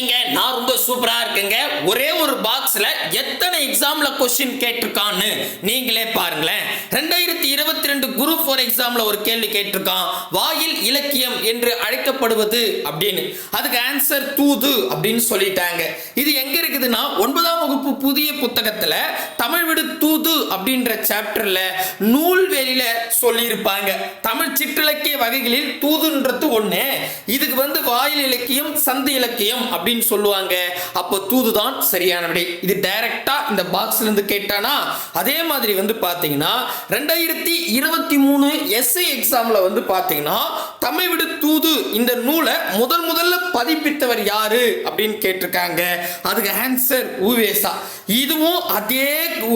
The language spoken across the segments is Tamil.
இருக்கீங்க நான் ரொம்ப சூப்பரா இருக்குங்க. ஒரே ஒரு பாக்ஸ்ல எத்தனை எக்ஸாம்ல கொஸ்டின் கேட்டிருக்கான்னு நீங்களே பாருங்களேன். ரெண்டாயிரத்தி இருபத்தி ரெண்டு குரூப் ஃபோர் எக்ஸாம்ல ஒரு கேள்வி கேட்டிருக்கான். வாயில் இலக்கியம் என்று அழைக்கப்படுவது அப்படின்னு. அதுக்கு ஆன்சர் தூது அப்படின்னு சொல்லிட்டாங்க. இது எங்க இருக்குதுன்னா ஒன்பதாம் வகுப்பு புதிய புத்தகத்துல தமிழ் விடு தூது அப்படின்ற சாப்டர்ல நூல்வெளியில சொல்லியிருப்பாங்க. தமிழ் சிற்றிலக்கிய வகைகளில் தூதுன்றது ஒண்ணு. இதுக்கு வந்து வாயில் இலக்கியம் சந்தி இலக்கியம் அப்படின்னு சொல்லுவாங்க. அப்போ தூதுதான் சரியான விடை இது டைரக்டா இந்த பாக்ஸ்ல இருந்து கேட்டானா அதே மாதிரி வந்து பாத்தீங்கன்னா ரெண்டாயிரத்தி இருபத்தி மூணு எஸ்ஐ எக்ஸாம்ல வந்து பாத்தீங்கன்னா தமிழ் விடு தூது இந்த நூலை முதல் முதல்ல பதிப்பித்தவர் யாரு அப்படின்னு கேட்டிருக்காங்க. அதுக்கு ஆன்சர் ஊவேசா இதுவும் அதே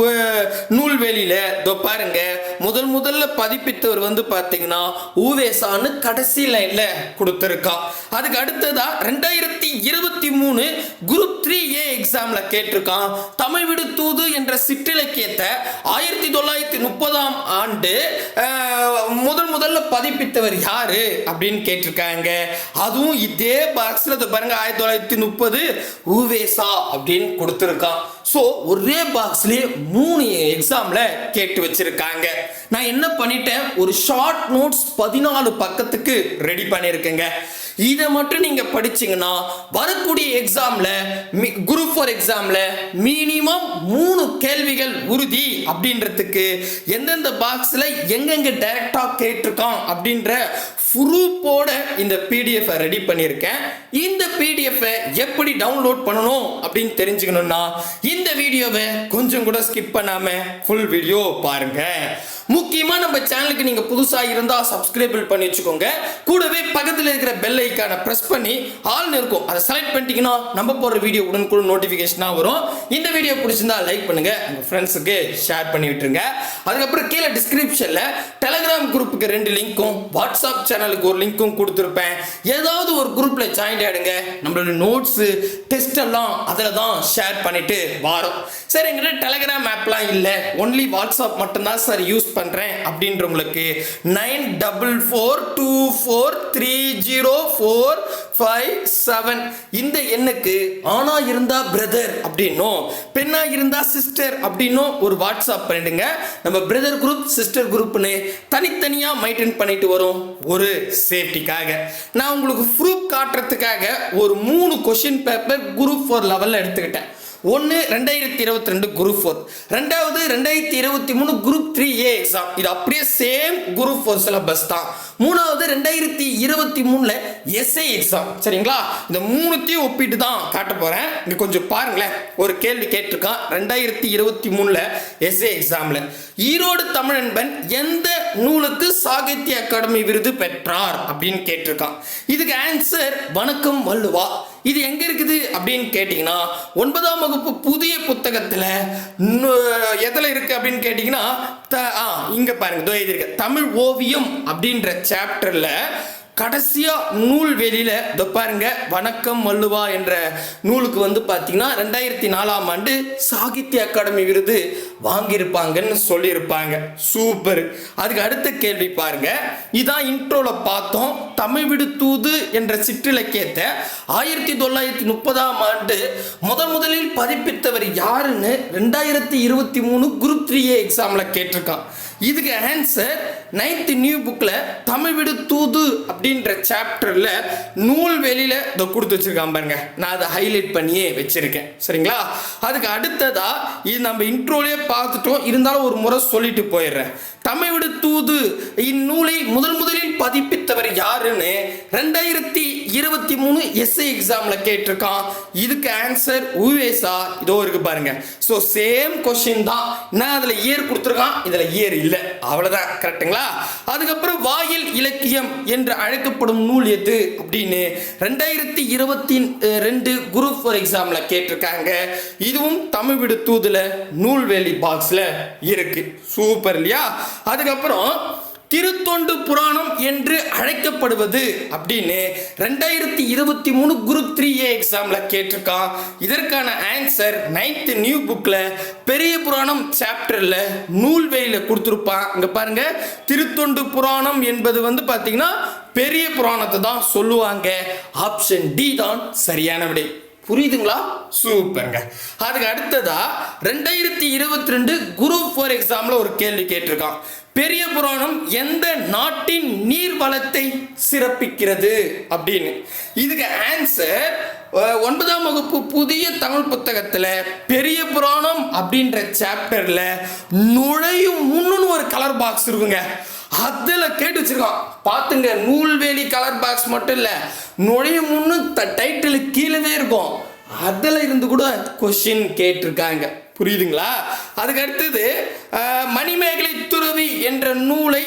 அஹ், நூல்வெளியில இதோ பாருங்க. முதல் முதல்ல பதிப்பித்தவர் வந்து பார்த்தீங்கன்னா ஊவேசான்னு கடைசி லைனில் கொடுத்துருக்கான் அதுக்கு அடுத்ததா ரெண்டாயிரத்தி இருபத்தி மூணு குரூப் த்ரீ ஏ எக்ஸாமில் கேட்டிருக்கான். தமிழ் விடு தூது என்ற சிற்றிலக்கியத்தை ஆயிரத்தி தொள்ளாயிரத்தி முப்பதாம் ஆண்டு முதல் முதல்ல பதிப்பித்தவர் யாரு அப்படின்னு கேட்டிருக்காங்க. அதுவும் இதே பாக்ஸில் பாருங்க ஆயிரத்தி தொள்ளாயிரத்தி முப்பது ஊவேசா அப்படின்னு கொடுத்துருக்கான். ஸோ ஒரே பாக்ஸ்லேயே மூணு எக்ஸாமில் கேட்டு வச்சுருக்காங்க. நான் என்ன பண்ணிட்டேன்? ஒரு ஷார்ட் நோட்ஸ் பதினாலு பக்கத்துக்கு ரெடி பண்ணியிருக்கேங்க. இதை மட்டும் நீங்க படிச்சீங்கன்னா வரக்கூடிய எக்ஸாம்ல குரூப் ஃபோர் எக்ஸாம்ல மினிமம் மூணு கேள்விகள் உறுதி அப்படின்றதுக்கு எந்தெந்த பாக்ஸ்ல எங்கெங்க டைரக்டா கேட்டிருக்கான் அப்படின்ற ப்ரூஃபோட இந்த பிடிஎஃப் ரெடி பண்ணியிருக்கேன். இந்த பிடிஎஃப் எப்படி டவுன்லோட் பண்ணணும் அப்படின்னு தெரிஞ்சுக்கணும்னா இந்த வீடியோவை கொஞ்சம் கூட ஸ்கிப் பண்ணாம ஃபுல் வீடியோ பாருங்க. முக்கியமா நம்ம சேனலுக்கு நீங்க புதுசா இருந்தா சப்ஸ்கிரைபிள் பண்ணி வச்சுக்கோங்க. கூடவே பக்கத்துல இருக்கிற பெல் ஐக்கானை பிரஸ் பண்ணி ஆல்னு இருக்கும். அதை செலக்ட் பண்ணிட்டீங்கன்னா நம்ம போகிற வீடியோ உடனுக்குடன் நோட்டிஃபிகேஷனாக வரும். இந்த வீடியோ பிடிச்சிருந்தா லைக் பண்ணுங்க. உங்க ஃப்ரெண்ட்ஸுக்கு ஷேர் பண்ணி விட்டுருங்க. அதுக்கப்புறம் கீழே டிஸ்கிரிப்ஷன்ல டெலகிராம் குரூப்புக்கு ரெண்டு லிங்க்கும் வாட்ஸ்அப் சேனலுக்கு ஒரு லிங்க்கும் கொடுத்துருப்பேன். ஏதாவது ஒரு குரூப்ல ஜாயின் ஆயிடுங்க. நம்மளோட நோட்ஸ் டெஸ்ட் எல்லாம் அதில் தான் ஷேர் பண்ணிட்டு வாரோம். சரி எங்கிட்ட டெலகிராம் ஆப்லாம் இல்லை. ஒன்லி வாட்ஸ்அப் மட்டும்தான் சார் யூஸ் பண்ண பண்ணுறேன் அப்படின்றவங்களுக்கு nine double four two four three zero four five seven இந்த எண்ணுக்கு ஆணா இருந்தா பிரதர் அப்படின்னும் பெண்ணா இருந்தா சிஸ்டர் அப்படின்னும் ஒரு வாட்ஸ்அப் பண்ணிடுங்க. நம்ம பிரதர் குரூப் சிஸ்டர் குரூப்னு தனித்தனியாக மெயின்டைன் பண்ணிட்டு வரோம் ஒரு சேஃப்டிக்காக நான் உங்களுக்கு ப்ரூஃப் காட்டுறதுக்காக ஒரு மூணு கொஷின் பேப்பர் குரூப் ஃபோர் லெவலில் எடுத்துக்கிட்டேன். ஒன்று ரெண்டாயிரத்தி இருபத்தி ரெண்டு குரூப் ஃபோர். ரெண்டாவது ரெண்டாயிரத்தி இருபத்தி மூணு குரூப் த்ரீ ஏ எக்ஸாம். இது அப்படியே சேம் குரூப் ஃபோர் சிலபஸ் தான். மூணாவது ரெண்டாயிரத்தி இருபத்தி மூணில் எஸ்ஐ எக்ஸாம் சரிங்களா? இந்த மூணுத்தையும் ஒப்பிட்டு தான் காட்ட போகிறேன் இங்கே கொஞ்சம் பாருங்களேன். ஒரு கேள்வி கேட்டிருக்கான். ரெண்டாயிரத்தி இருபத்தி மூணில் எஸ்ஐ எக்ஸாமில் ஈரோடு தமிழன்பன் எந்த நூலுக்கு சாகித்ய அகாடமி விருது பெற்றார் அப்படின்னு கேட்டிருக்கான். இதுக்கு ஆன்சர் வணக்கம் வள்ளுவா. இது எங்க இருக்குது அப்படின்னு கேட்டிங்கன்னா ஒன்பதாம் வகுப்பு புதிய புத்தகத்துல நு- எதுல இருக்கு அப்படின்னு கேட்டிங்கன்னா த- ஆ இங்க பாருங்க. இதோ எழுதியிருக்கு. தமிழ் ஓவியம் அப்படின்ற சாப்டர்ல கடைசியா நூல் வெளியில இதை பாருங்க வணக்கம் மல்லுவா என்ற நூலுக்கு வந்து பாத்தீங்கன்னா ரெண்டாயிரத்தி நாலாம் ஆண்டு சாகித்ய அகாடமி விருது வாங்கியிருப்பாங்கன்னு சொல்லியிருப்பாங்க. சூப்பர் அதுக்கு அடுத்த கேள்வி பாருங்க. இதான் இன்ட்ரோல பார்த்தோம். தமிழ் விடு தூது என்ற சிற்றிலக்கியத்தை ஆயிரத்தி தொள்ளாயிரத்தி முப்பதாம் ஆண்டு முதன் முதலில் பதிப்பித்தவர் யாருன்னு ரெண்டாயிரத்தி இருபத்தி மூணு குரூப் த்ரீ ஏ எக்ஸாம்ல கேட்டிருக்கான். இதுக்கு ஆன்சர் நைன்த் நியூ புக்கில் தமிழ் விடு தூது அப்படின்ற சாப்டரில் நூல் வெளியில் இதை கொடுத்து வச்சுருக்கான் பாருங்க. நான் அதை ஹைலைட் பண்ணியே வச்சுருக்கேன். சரிங்களா? அதுக்கு அடுத்ததாக இது நம்ம இன்ட்ரோலே பார்த்துட்டோம். இருந்தாலும் ஒரு முறை சொல்லிட்டு போயிடுறேன். தமிழ் விடு தூது. இந்நூலை முதல் முதலில் பதிப்பித்தவர் யாருன்னு ரெண்டாயிரத்தி இருபத்தி மூணு எஸ்ஐ எக்ஸாம்ல கேட்டிருக்கான். இதுக்கு ஆன்சர் உவேசா. இதோ இருக்கு பாருங்க. ஸோ சேம் கொஸ்டின் தான். நான் அதில் இயர் கொடுத்துருக்கான். இதில் இயர் இல்லை. அவ்வளோதான் கரெக்ட்டுங்களா அதுக்கப்புறம் வாயில் இலக்கியம் என்று அழைக்கப்படும் நூல் எது அப்படின்னு ரெண்டாயிரத்தி இருபத்தி ரெண்டு குரூப் ஃபோர் எக்ஸாம்ல கேட்டிருக்காங்க. இதுவும் தமிழ் விடு தூதுல நூல்வேலி பாக்ஸ்ல இருக்கு. சூப்பர் இல்லையா? அதுக்கப்புறம் திருத்தொண்டு புராணம் என்று அழைக்கப்படுவது அப்படின்னு ரெண்டாயிரத்தி இருபத்தி மூணு குரூப் த்ரீ ஏ எக்ஸாமில் கேட்டிருக்கான். இதற்கான ஆன்சர் நைன்த் நியூ புக்கில் பெரிய புராணம் சாப்டரில் நூல்வேலியில் கொடுத்துருப்பான். இங்கே பாருங்கள் திருத்தொண்டு புராணம் என்பது வந்து பார்த்தீங்கன்னா பெரிய புராணத்தை தான் சொல்லுவாங்க. ஆப்ஷன் டி தான் சரியான விடை புரியுதுங்களா? சூப்பருங்க. அதுக்கு அடுத்ததா ரெண்டாயிரத்தி இருபத்தி ரெண்டு குரூப் ஃபோர் எக்ஸாம்ல ஒரு கேள்வி கேட்டிருக்கான். பெரிய புராணம் எந்த நாட்டின் நீர் வளத்தை சிறப்பிக்கிறது அப்படின்னு. இதுக்கு ஆன்சர் ஒன்பதாம் வகுப்பு புதிய தமிழ் புத்தகத்தில் பெரிய புராணம் அப்படின்ற சாப்டர்ல நுழையும் முன்னுன்னு ஒரு கலர் பாக்ஸ் இருக்குங்க. அதுல கேட்டு வச்சிருக்கான். பார்த்துங்க நூல்வேலி கலர் பாக்ஸ் மட்டும் இல்ல நுழையும் முன்னு டைட்டில் கீழவே இருக்கும். அதுல இருந்து கூட கொஸ்டின் கேட்டிருக்காங்க. புரியுதுங்களா? அதுக்கு அடுத்தது மணிமே என்ற நூலை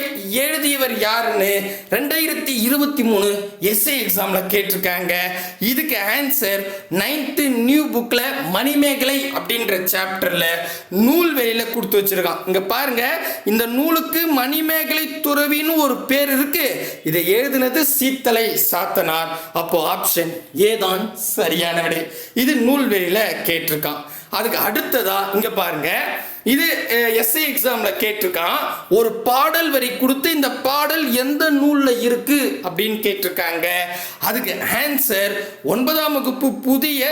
எழுதியவர் யாருன்னு ரெண்டாயிரத்தி இருபத்தி மூணு எஸ்ஏ எக்ஸாம்ல கேட்டிருக்காங்க. இதுக்கு ஆன்சர் நைன்த்து நியூ புக்ல மணிமேகலை அப்படின்ற சாப்டரில் நூல் வெளியில் கொடுத்து வச்சிருக்கான். இங்கே பாருங்க இந்த நூலுக்கு மணிமேகலை துறவின்னு ஒரு பேர் இருக்கு. இதை எழுதினது சீத்தலை சாத்தனார். அப்போ ஆப்ஷன் ஏதான் சரியான விடை. இது நூல்வெளியில கேட்டிருக்கான். அதுக்கு அடுத்ததா இங்க பாருங்க இது எஸ்ஐ எக்ஸாமில் கேட்டிருக்கான். ஒரு பாடல் வரி கொடுத்து இந்த பாடல் எந்த நூலில் இருக்கு அப்படின்னு கேட்டிருக்காங்க. அதுக்கு ஆன்சர் ஒன்பதாம் வகுப்பு புதிய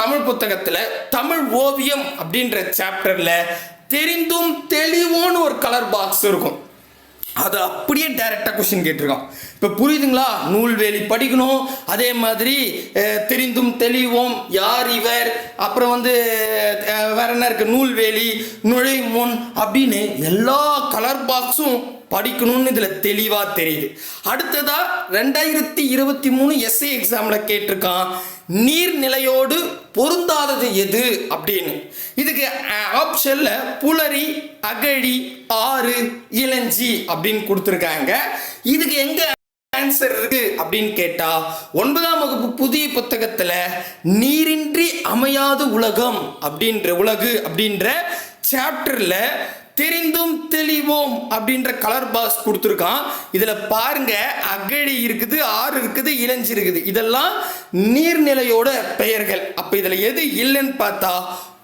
தமிழ் புத்தகத்தில் தமிழ் ஓவியம் அப்படின்ற சாப்டரில் தெரிந்தும் தெளிவோன்னு ஒரு கலர் பாக்ஸ் இருக்கும். அது அப்படியே டைரெக்டாக கொஸ்டின் கேட்டிருக்கான். இப்போ புரியுதுங்களா? நூல்வேலி படிக்கணும். அதே மாதிரி தெரிந்தும் தெளிவோம். யார் இவர்? அப்புறம் வந்து வேற என்ன இருக்கு? நூல்வேலி நுழைமுன் அப்படின்னு எல்லா கலர் பாக்ஸும் படிக்கணும்னு இதில் தெளிவாக தெரியுது. அடுத்ததாக ரெண்டாயிரத்தி இருபத்தி மூணு எஸ்ஏ எக்ஸாமில் கேட்டிருக்கான் நீர்நிலையோடு பொருந்தாதது எது? அப்படின்னு. இதுக்கு ஆப்ஷனில் புலரி அகழி ஆறு இளஞ்சி அப்படின்னு கொடுத்துருக்காங்க. இதுக்கு எங்கே ஆன்சர் இருக்கு அப்படின்னு கேட்டா ஒன்பதாம் வகுப்பு புதிய புத்தகத்துல நீரின்றி அமையாது உலகம் அப்படின்ற உலகு அப்படின்ற சாப்டர்ல தெரிந்தும் தெளிவோம் அப்படின்ற கலர் பாக்ஸ் கொடுத்துருக்கான். இதில் பாருங்க அகழி இருக்குது ஆறு இருக்குது இளஞ்சி இருக்குது. இதெல்லாம் நீர்நிலையோட பெயர்கள். அப்போ இதில் எது இல்லைன்னு பார்த்தா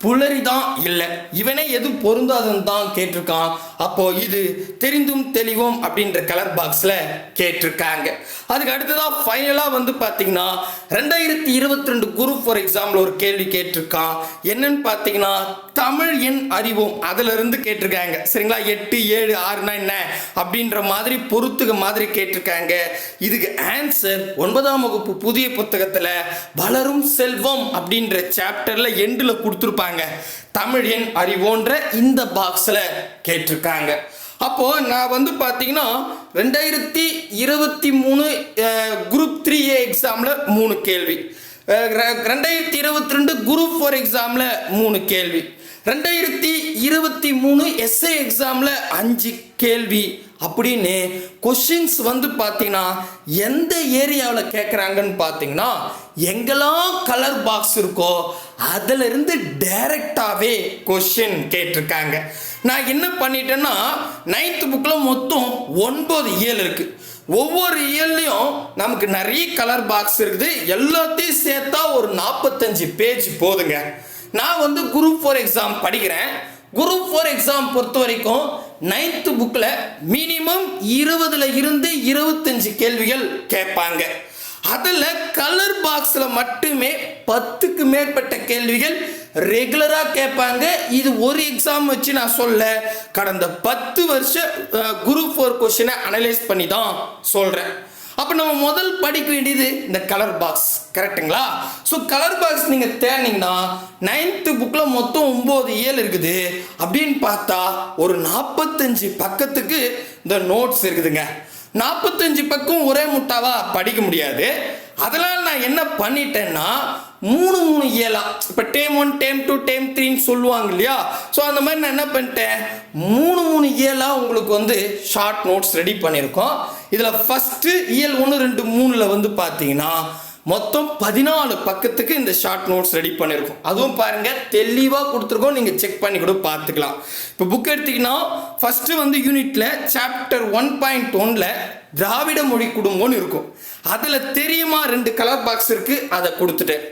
புலரி தான் இல்லை. இவனே எது பொருந்தாதுன்னு தான் கேட்டிருக்கான். அப்போ இது தெரிந்தும் தெளிவோம் அப்படின்ற கலர் பாக்ஸில் கேட்டிருக்காங்க. அதுக்கு அடுத்ததாக ஃபைனலாக வந்து பார்த்தீங்கன்னா ரெண்டாயிரத்தி இருபத்தி ரெண்டு குரூப் ஃபார் எக்ஸாம்ல ஒரு கேள்வி கேட்டிருக்கான். என்னன்னு பார்த்தீங்கன்னா தமிழ் எண் அறிவோம் அதிலிருந்து கேட்டிருக்காங்க. சரிங்களா? எட்டு ஏழு ஆறுனா என்ன? அப்படின்ற மாதிரி பொறுத்துக்க மாதிரி கேட்டிருக்காங்க. இதுக்கு ஆன்சர் ஒன்பதாம் வகுப்பு புதிய புத்தகத்தில் வளரும் செல்வம் அப்படின்ற சாப்டரில் எண்டில் கொடுத்துருப்பாங்க. தமிழ் எண் அறிவோன்ற இந்த பாக்ஸில் கேட்டிருக்காங்க. அப்போது நான் வந்து பார்த்தீங்கன்னா ரெண்டாயிரத்தி இருபத்தி மூணு குரூப் த்ரீ ஏ எக்ஸாமில் மூணு கேள்வி. ரெண்டாயிரத்தி இருபத்தி ரெண்டு குரூப் ஃபோர் எக்ஸாமில் மூணு கேள்வி. ரெண்டாயிரத்தி இருபத்தி மூணு எஸ்ஏ எக்ஸாமில் அஞ்சு கேள்வி. அப்படின்னு கொஷின்ஸ் வந்து பார்த்தீங்கன்னா எந்த ஏரியாவில் கேட்குறாங்கன்னு பார்த்தீங்கன்னா எங்கெல்லாம் கலர் பாக்ஸ் இருக்கோ அதிலிருந்து டைரக்டாகவே கொஷின் கேட்டிருக்காங்க. நான் என்ன பண்ணிட்டேன்னா நைன்த் புக்கில் மொத்தம் ஒன்பது இயல் இருக்குது ஒவ்வொரு இயல்லையும் நமக்கு நிறைய கலர் பாக்ஸ் இருக்குது. எல்லாத்தையும் சேர்த்தா ஒரு நாற்பத்தஞ்சு பேஜ் போதுங்க. நான் வந்து குரூப் ஃபோர் எக்ஸாம் படிக்கிறேன். குரூப் ஃபோர் எக்ஸாம் பொறுத்த வரைக்கும் நைன்த்து புக்கில் மினிமம் இருபதுல இருந்து இருபத்தஞ்சு கேள்விகள் கேட்பாங்க. அதில் கலர் பாக்ஸில் மட்டுமே பத்துக்கு மேற்பட்ட கேள்விகள் ரெகுலராக கேட்பாங்க. இது ஒரு எக்ஸாம் வச்சு நான் சொல்ல கடந்த பத்து வருஷம் குரூப் ஃபோர் கொஷினை அனலைஸ் பண்ணி தான் சொல்கிறேன் அப்போ நம்ம முதல் படிக்க வேண்டியது இந்த கலர் பாக்ஸ் கரெக்ட்டுங்களா ஸோ கலர் பாக்ஸ் நீங்கள் தேடினீங்கன்னா நைன்த்து புக்கில் மொத்தம் ஒம்பது இயல் இருக்குது. அப்படின்னு பார்த்தா ஒரு நாற்பத்தஞ்சு பக்கத்துக்கு இந்த நோட்ஸ் இருக்குதுங்க. நாற்பத்தஞ்சு பக்கம் ஒரே முட்டாவா படிக்க முடியாது. அதனால் நான் என்ன பண்ணிட்டேன்னா மூணு மூணு ஏழா. இப்போ term one term two term த்ரீன்னு சொல்லுவாங்க இல்லையா? ஸோ அந்த மாதிரி நான் என்ன பண்ணிட்டேன்? மூணு மூணு ஏழா உங்களுக்கு வந்து ஷார்ட் நோட்ஸ் ரெடி பண்ணியிருக்கோம். இதில் ஃபஸ்ட்டு இயல் ஒன்று ரெண்டு மூணில் வந்து பார்த்தீங்கன்னா மொத்தம் பதினாலு பக்கத்துக்கு இந்த ஷார்ட் நோட்ஸ் ரெடி பண்ணியிருக்கோம் அதுவும் பாருங்கள் தெளிவாக கொடுத்துருக்கோம். நீங்கள் செக் பண்ணி கூட பார்த்துக்கலாம். இப்போ புக் எடுத்தீங்கன்னா ஃபஸ்ட்டு வந்து யூனிட்டில் சாப்டர் ஒன் பாயிண்ட் ஒன்ல திராவிட மொழி குடும்பம்னு இருக்கும். அதில் தெரியுமா ரெண்டு கலர் பாக்ஸ் இருக்குது அதை கொடுத்துட்டேன்.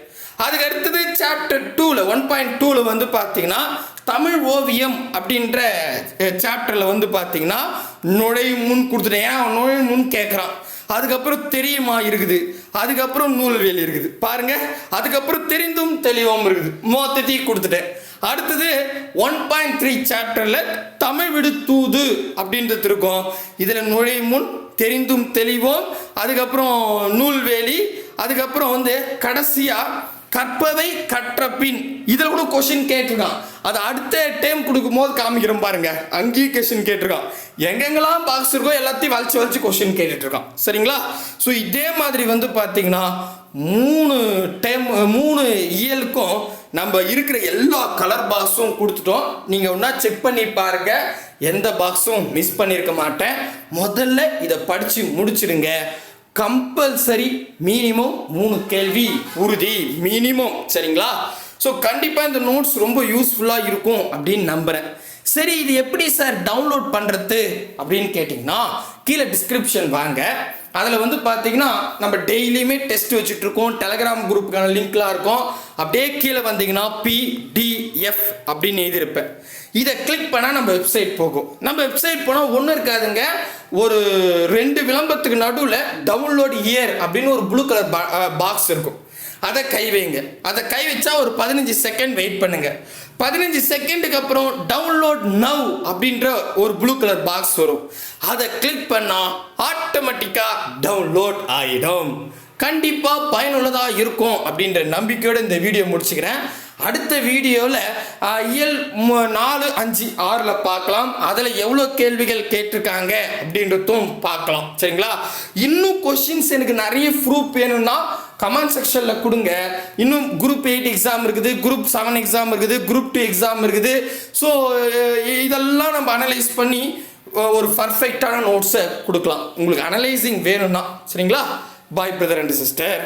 அதுக்கு அடுத்தது சாப்டர் டூவில் ஒன் பாயிண்ட் டூவில் வந்து பார்த்தீங்கன்னா தமிழ் ஓவியம் அப்படின்ற சாப்டரில் வந்து பார்த்தீங்கன்னா நுழையும் முன் கொடுத்துட்டேன். ஏன்னா அவன் நுழையும் முன் கேட்குறான். அதுக்கப்புறம் தெரியுமா இருக்குது? அதுக்கப்புறம் நூல்வேல் இருக்குது. பாருங்க. அதுக்கப்புறம் தெரிந்தும் தெளிவும் இருக்குது. மொத்தத்தையும் கொடுத்துட்டேன். அடுத்தது ஒன் பாயிண்ட் த்ரீ சாப்டரில் தமிழ் விடு தூது அப்படின்றது இருக்கும். இதில் நுழையும் முன் தெரிந்தும் தெளிவோம். அதுக்கப்புறம் நூல்வேலி அதுக்கப்புறம் வந்து கடைசியாக கற்பவை கற்ற பின் இதில் கூட கொஷின் கேட்டிருக்கான். அது அடுத்த டைம் கொடுக்கும்போது காமிக்கிறோம் பாருங்க. அங்கேயும் கொஷின் கேட்டிருக்கான். எங்கெங்கெல்லாம் பாக்ஸ் இருக்கோ எல்லாத்தையும் வலிச்சு வலிச்சு கொஷின் கேட்டுட்டு இருக்கான் சரிங்களா? ஸோ இதே மாதிரி வந்து பார்த்தீங்கன்னா மூணு டைம் மூணு இயலுக்கும் நம்ம இருக்கிற எல்லா கலர் பாக்ஸும் கொடுத்துட்டோம். நீங்கள் ஒன்றா செக் பண்ணி பாருங்க. எந்த பாக்ஸும் மிஸ் பண்ணியிருக்க மாட்டேன். முதல்ல இதை படித்து முடிச்சிடுங்க. கம்பல்சரி மினிமம் மூணு கேள்வி. உறுதி. மினிமம் சரிங்களா? ஸோ கண்டிப்பாக இந்த நோட்ஸ் ரொம்ப யூஸ்ஃபுல்லாக இருக்கும் அப்படின்னு நம்புகிறேன் சரி இது எப்படி சார் டவுன்லோட் பண்ணுறது அப்படின்னு கேட்டிங்கன்னா கீழே டிஸ்கிரிப்ஷன் வாங்க. அதில் வந்து பார்த்தீங்கன்னா நம்ம டெய்லியுமே டெஸ்ட் வச்சுட்டு இருக்கோம் டெலகிராம் குரூப்புக்கான லிங்க்லாம் இருக்கும். அப்படியே கீழே வந்தீங்கன்னா பிடிஎஃப் அப்படின்னு எழுதியிருப்பேன். இதை கிளிக் பண்ணால் நம்ம வெப்சைட் போகும். நம்ம வெப்சைட் போனால் ஒன்றும் இருக்காதுங்க. ஒரு ரெண்டு விளம்பரத்துக்கு நடுவில் டவுன்லோட் இயர் அப்படின்னு ஒரு ப்ளூ கலர் பாக்ஸ் இருக்கும். அதை கை வைங்க. அதை கை வச்சா ஒரு பதினஞ்சு செகண்ட் வெயிட் பண்ணுங்க. பதினஞ்சு செகண்டுக்கு அப்புறம் டவுன்லோட் நவ் அப்படின்ற ஒரு ப்ளூ கலர் பாக்ஸ் வரும். அதை கிளிக் பண்ணால் ஆட்டோமேட்டிக்காக டவுன்லோட் ஆகிடும் கண்டிப்பாக பயனுள்ளதாக இருக்கும் அப்படின்ற நம்பிக்கையோடு இந்த வீடியோ முடிச்சுக்கிறேன். அடுத்த வீடியோவில் இயல் நாலு அஞ்சு ஆறில் பார்க்கலாம். அதில் எவ்வளோ கேள்விகள் கேட்டிருக்காங்க அப்படின்றதும் பார்க்கலாம். சரிங்களா? இன்னும் கொஷின்ஸ் எனக்கு நிறைய ப்ரூஃப் வேணும்னா கமெண்ட் செக்ஷனில் கொடுங்க. இன்னும் குரூப் எயிட் எக்ஸாம் இருக்குது குரூப் செவன் எக்ஸாம் இருக்குது குரூப் டூ எக்ஸாம் இருக்குது. ஸோ இதெல்லாம் நம்ம அனலைஸ் பண்ணி ஒரு பர்ஃபெக்டான நோட்ஸை கொடுக்கலாம். உங்களுக்கு அனலைசிங் வேணும்னா சரிங்களா? பாய் பிரதர் அண்ட் சிஸ்டர்